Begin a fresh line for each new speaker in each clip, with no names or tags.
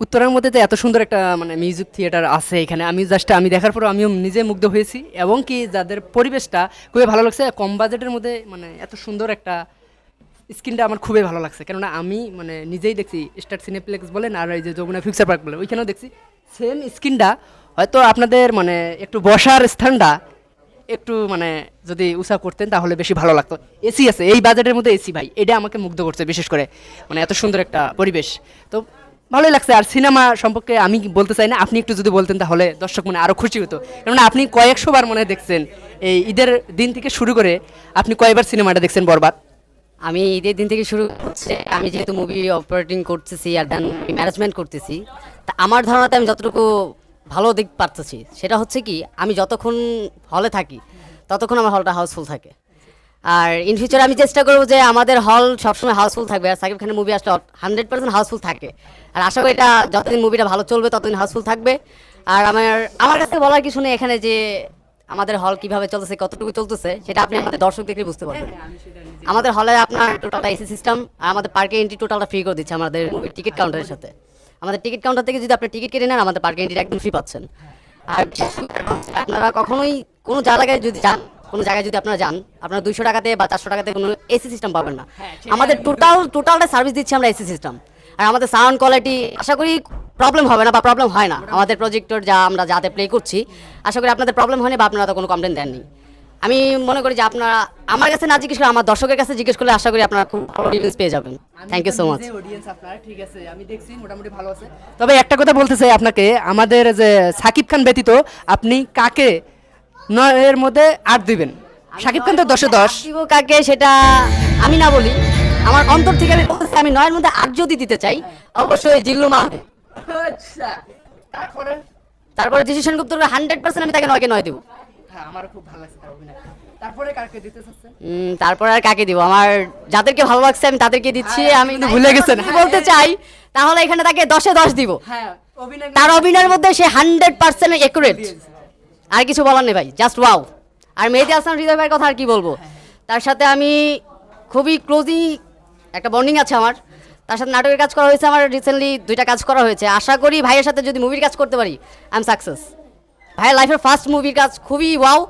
উত্তরার মধ্যে তো এত সুন্দর একটা মানে মিউজিক থিয়েটার আছে এখানে। আমি জাস্ট আমি দেখার পর আমিও নিজে মুগ্ধ হয়েছি। এবং কি যাদের পরিবেশটা খুবই ভালো লাগছে, কম বাজেটের মধ্যে মানে এত সুন্দর একটা স্ক্রিনটা আমার খুবই ভালো লাগছে। কেননা আমি মানে নিজেই দেখছি স্টার সিনেপ্লেক্স বলেন, আর এই যে যমুনা ফিউচার পার্ক বলে ওইখানেও দেখছি। সেম স্ক্রিনটা, হয়তো আপনাদের মানে একটু বসার স্থানটা একটু মানে যদি উষা করতেন তাহলে বেশি ভালো লাগতো। এসি আছে, এই বাজেটের মধ্যে এসি ভাই, এটা আমাকে মুগ্ধ করছে বিশেষ করে। মানে এত সুন্দর একটা পরিবেশ। তো ভালোই লাগছে। আর সিনেমা সম্পর্কে আমি বলতে চাই না, আপনি একটু যদি বলতেন তাহলে দর্শক মানে আরও খুশি হতো। কেননা আপনি কয়েকশো বার মনে দেখছেন, এই ঈদের দিন থেকে শুরু করে আপনি কয়বার সিনেমাটা দেখছেন বরবাদ?
আমি ঈদের দিন থেকে শুরু হচ্ছে আমি যেহেতু মুভি অপারেটিং করতেছি আর দেন ম্যানেজমেন্ট করতেছি, তা আমার ধারণাতে আমি যতটুকু ভালো দিক পারতেছি, সেটা হচ্ছে কি, আমি যতক্ষণ হলে থাকি, ততক্ষণ আমার হলটা হাউসফুল থাকে। আর ইন ফিউচার আমি চেষ্টা করব যে আমাদের হল সবসময় হাউসফুল থাকবে। আর সাকিব খানের মুভি আসলে হান্ড্রেড পার্সেন্ট হাউসফুল থাকে। আর আশা করি এটা যতদিন মুভিটা ভালো চলবে, ততদিন হাউসফুল থাকবে। আর আমার আমার কাছে বলার কিছু নেই এখানে যে আমাদের হল কীভাবে চলতেছে, কতটুকু চলতেছে, সেটা আপনি আমাদের দর্শক দেখলে বুঝতে পারবেন। আমাদের হলে আপনার টোটালটা এসি সিস্টেম আর আমাদের পার্কে এন্ট্রি টোটালটা ফ্রি করে দিচ্ছে আমাদের টিকিট কাউন্টারের সাথে। আমাদের টিকিট কাউন্টার থেকে যদি আপনি টিকিট কেটে নেন, আমাদের পার্কে এন্ট্রি একদম ফ্রি পাচ্ছেন। আর আপনারা কখনোই কোনো জায়গায় যদি যান কোনো জায়গায় যদি আপনারা যান আপনারা দুইশো টাকাতে বা চারশো টাকাতে কোনো এসি সিস্টেম পাবেন না। আমাদের টোটাল টোটালটা সার্ভিস দিচ্ছি আমরা এসি সিস্টেম আর আমাদের সাউন্ড কোয়ালিটি আশা করি প্রবলেম হবে না বা প্রবলেম হয় না। আমাদের প্রজেক্টর যা আমরা যাতে প্লে করছি আশা করি আপনাদের প্রবলেম হয়নি বা আপনারা তো কোনো কমপ্লেন দেননি। আমি মনে করি যে আপনারা আমার কাছে না জিজ্ঞেস করে আমার দর্শকের কাছে জিজ্ঞেস করলে আশা করি আপনারা খুব ভালো পেয়ে যাবেন। Thank you so much
audience আপনার ঠিক আছে আমি দেখছি মোটামুটি ভালো আছে। তবে একটা কথা বলতে চাই আপনাকে আমাদের যে সাকিব খান ব্যতীত আপনি কাকে নয়ের মধ্যে আট দিবেন। সাকিব খান তো দশে দশ।
দিব কাকে সেটা আমি না বলি। আমার অন্তর থেকে আমি আমি নয়ের মধ্যে আট যদি দিতে চাই অবশ্যই জিল্লু মা
তারপরে?
তারপরে যিশু সেনগুপ্ত হান্ড্রেড পার্সেন্ট আমি তাকে নয়কে নয় দেবো।
হ্যাঁ খুব ভালো লাগছে তারপরে
তারপর আর কাকে দিব? আমার যাদেরকে ভালো লাগছে আমি তাদেরকে দিচ্ছি আমি
কিন্তু ভুলে গেছেন।
বলতে চাই তাহলে এখানে তাকে দশে দশ দিব।
হ্যাঁ
তার অভিনয়ের মধ্যে সে হান্ড্রেড পার্সেন্ট একুরেট আর কিছু বলার নেই ভাই জাস্ট ওয়াও আর মেহেদি হাসান হৃদয় ভাইয়ের কথা আর কি বলব? তার সাথে আমি খুবই ক্লোজই একটা বন্ডিং আছে আমার। তার সাথে নাটকের কাজ করা হয়েছে আমার রিসেন্টলি দুইটা কাজ করা হয়েছে। আশা করি ভাইয়ের সাথে যদি মুভির কাজ করতে পারি আই এম সাকসেস ভাইয়ের লাইফের ফার্স্ট মুভির কাজ খুবই ওয়াও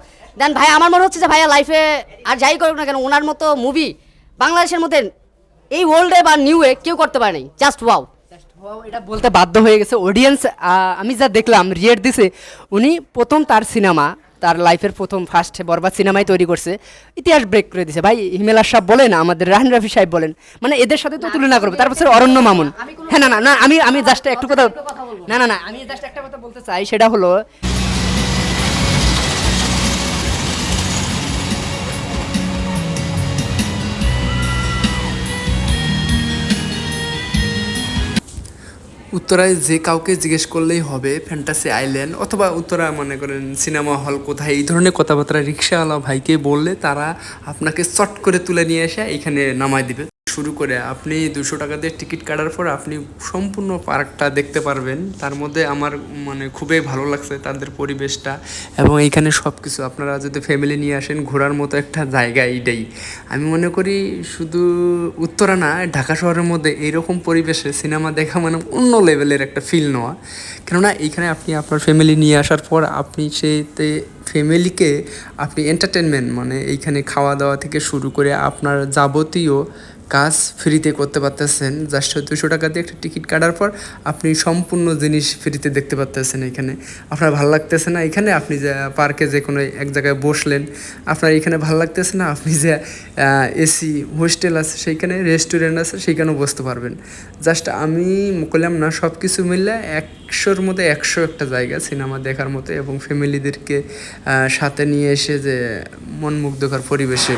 দেন ভাই আমার মনে হচ্ছে যে ভাইয়া লাইফে আর যাই করুক না কেন ওনার মতো মুভি বাংলাদেশের মধ্যে এই ওয়ার্ল্ডে বা নিউয়ে কেউ করতে পারেনি জাস্ট ওয়াও
এটা বলতে বাধ্য হয়ে গেছে অডিয়েন্স আমি যা দেখলাম রিয়েট দিছে উনি প্রথম তার সিনেমা তার লাইফের প্রথম ফার্স্ট বরবাদ সিনেমাই তৈরি করছে ইতিহাস ব্রেক করে দিছে। ভাই হিমেলা সাহেব বলেন আমাদের রাহান রাফি সাহেব বলেন মানে এদের সাথে তো তুলনা করব তারপর অরণ্য মামুন। হ্যাঁ না না না আমি আমি জাস্ট একটু কথা না না না আমি জাস্ট একটা কথা বলতে চাই সেটা হলো
উত্তরায় যে কাউকে জিজ্ঞেস করলেই হবে, ফ্যান্টাসি আইল্যান্ড অথবা উত্তরা মনে করেন সিনেমা হল কোথায়, এই ধরনের কথাবার্তা রিক্সাওয়ালা ভাইকে বললে তারা আপনাকে চট করে তুলে নিয়ে এসে এখানে নামায় দিবে। শুরু করে আপনি দুশো টাকা দিয়ে টিকিট কাটার পর আপনি সম্পূর্ণ পার্কটা দেখতে পারবেন। তার মধ্যে আমার মানে খুবই ভালো লাগছে তাদের পরিবেশটা এবং এইখানে সব কিছু আপনারা যদি ফ্যামিলি নিয়ে আসেন, ঘোরার মতো একটা জায়গা এইটাই। আমি মনে করি শুধু উত্তরা না, ঢাকা শহরের মধ্যে এইরকম পরিবেশে সিনেমা দেখা মানে অন্য লেভেলের একটা ফিল নেওয়া। কেননা এইখানে আপনি আপনার ফ্যামিলি নিয়ে আসার পর আপনি সেইতে ফ্যামিলিকে আপনি এন্টারটেনমেন্ট মানে এইখানে খাওয়া দাওয়া থেকে শুরু করে আপনার যাবতীয় কাজ ফ্রিতে করতে পারতেছেন, জাস্ট দুশো টাকা দিয়ে একটা টিকিট কাটার পর আপনি সম্পূর্ণ জিনিস ফ্রিতে দেখতে পারতেছেন এখানে। আপনার ভালো লাগতেছে না এখানে? আপনি যে পার্কে যে কোনো এক জায়গায় বসলেন, আপনার এখানে ভালো লাগতেছে না? আপনি যে এসি হোস্টেল আছে, সেইখানে রেস্টুরেন্ট আছে, সেইখানেও বসতে পারবেন। জাস্ট আমি করলাম না সব কিছু মিললে একশোর মধ্যে একশো একটা জায়গা সিনেমা দেখার মতো এবং ফ্যামিলিদেরকে সাথে নিয়ে এসে যে মনমুগ্ধকর পরিবেশে